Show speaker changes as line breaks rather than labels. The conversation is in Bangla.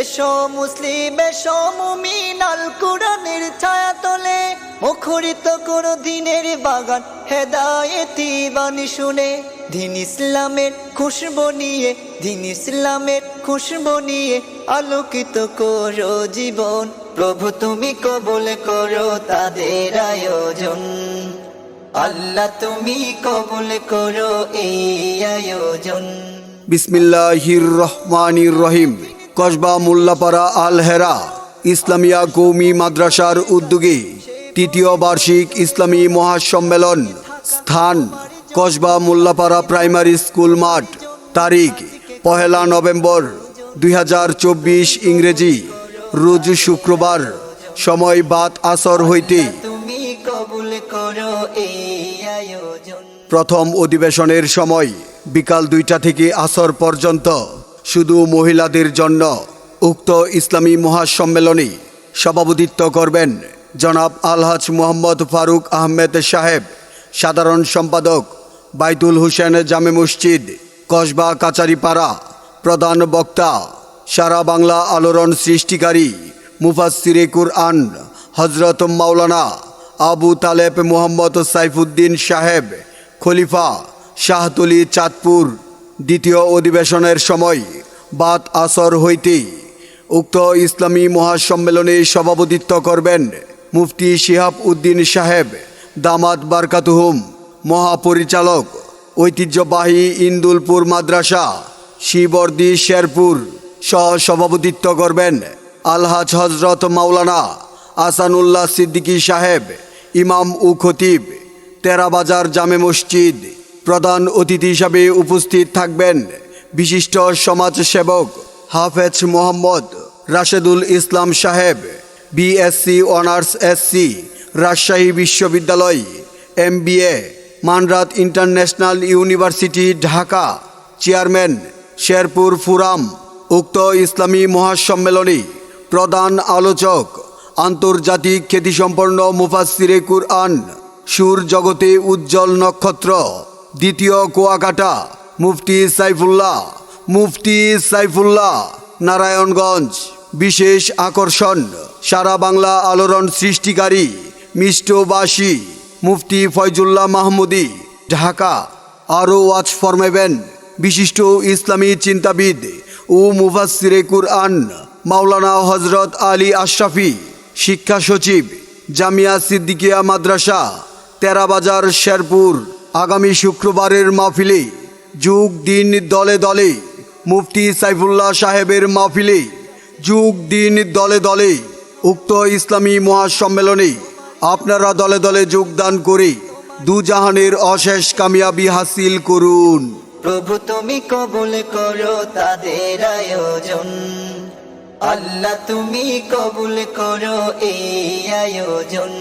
এসো মুসলিম, এসো মুমিন, আল কোরআনের ছায়া তলে মুখরিত করো দিনের বাগান, হেদায়েতি বাণী শুনে। দিন ইসলামের খুশবু নিয়ে, দিন ইসলামের খুশবু নিয়ে আলোকিত করো জীবন। প্রভু তুমি কবুল করো তাদের আয়োজন। আল্লাহ তুমি কবুল করো এই আয়োজন।
বিসমিল্লাহির রহমানির রহিম। কসবা মোল্লাপাড়া আল হেরা ইসলামিয়া কৌমি মাদ্রাসার উদ্যোগে তৃতীয় বার্ষিক ইসলামী মহাসম্মেলন স্থান কসবা মোল্লাপাড়া প্রাইমারি স্কুল মাঠ, তারিখ পহেলা নভেম্বর দুই হাজার চব্বিশ ইংরেজি। রোজ শুক্রবার, সময় বাত আসর হইতে। প্রথম অধিবেশনের সময় বিকাল দুইটা থেকে আসর পর্যন্ত শুধু মহিলাদের জন্য, উক্ত ইসলামী মহাসম্মেলনে সভাপতিত্ব করবেন জনাব আলহাজ মোহাম্মদ ফারুক আহমেদ সাহেব, সাধারণ সম্পাদক বাইতুল হোসেন জামে মসজিদ, কসবা কাচারিপাড়া প্রধান বক্তা, সারা বাংলা আলোড়ন সৃষ্টিকারী মুফাসিরে কুরআন হজরত মাওলানা আবু তালেব মোহাম্মদ সাইফুদ্দিন সাহেব, খলিফা শাহতলি চাঁদপুর। দ্বিতীয় অধিবেশনের সময় বাত আসর হইতে উক্ত ইসলামী মহাসম্মেলনে সভাপতিত্ব করবেন মুফতি শিহাব উদ্দিন সাহেব, দামাত বারকাতুহুম, মহাপরিচালক, ঐতিহ্যবাহী ইন্দুলপুর মাদ্রাসা, শিবর্দি শেরপুর সহ সভাপতিত্ব করবেন আলহাজ হজরত মাওলানা আসানুল্লাহ সিদ্দিকী সাহেব, ইমাম উ খতিব, তেরাবাজার জামে মসজিদ প্রধান অতিথি হিসাবে উপস্থিত থাকবেন বিশিষ্ট সমাজসেবক হাফেজ মোহাম্মদ রাশেদুল ইসলাম সাহেব, বিএসসি অনার্স এসসি, রাজশাহী বিশ্ববিদ্যালয়, MBA, Manarat international university, Dhaka, chairman Sherpur forum, উক্ত ইসলামী মহাসম্মেলনে প্রধান আলোচক, আন্তর্জাতিক খ্যাতিসম্পন্ন মুফাসিরে কুরআন, সুর জগতে উজ্জ্বল নক্ষত্র। দ্বিতীয় কুয়াকাটা, মুফতি সাইফুল্লাহ মুফতি সাইফুল্লাহ, নারায়ণগঞ্জ। বিশেষ আকর্ষণ, সারা বাংলা আলোড়ন সৃষ্টিকারী, মিষ্টবাসী, মুফতি ফয়জুল্লাহ মাহমুদি, ঢাকা। আরও ওয়াচ ফরমেবেন বিশিষ্ট ইসলামী চিন্তাবিদ ও মুফাসিরে কুরআন, মাওলানা হজরত আলী আশরাফি, শিক্ষা সচিব, জামিয়া সিদ্দিকিয়া মাদ্রাসা, তেরাবাজার, শেরপুর। আগামী শুক্রবারের মাহফিলে যুগ দিন দলে দলে মুফতি সাইফুল্লাহ সাহেবের মাহফিলে যুগ দিন দলে দলে উক্ত ইসলামী মহাসম্মেলনে আপনারা দলে দলে যোগদান করে দুজাহানের অশেষ কামিয়াবি হাসিল করুন।
প্রভু তুমি কবুল করো তাদের আয়োজন। আল্লাহ তুমি কবুল করো এই আয়োজন।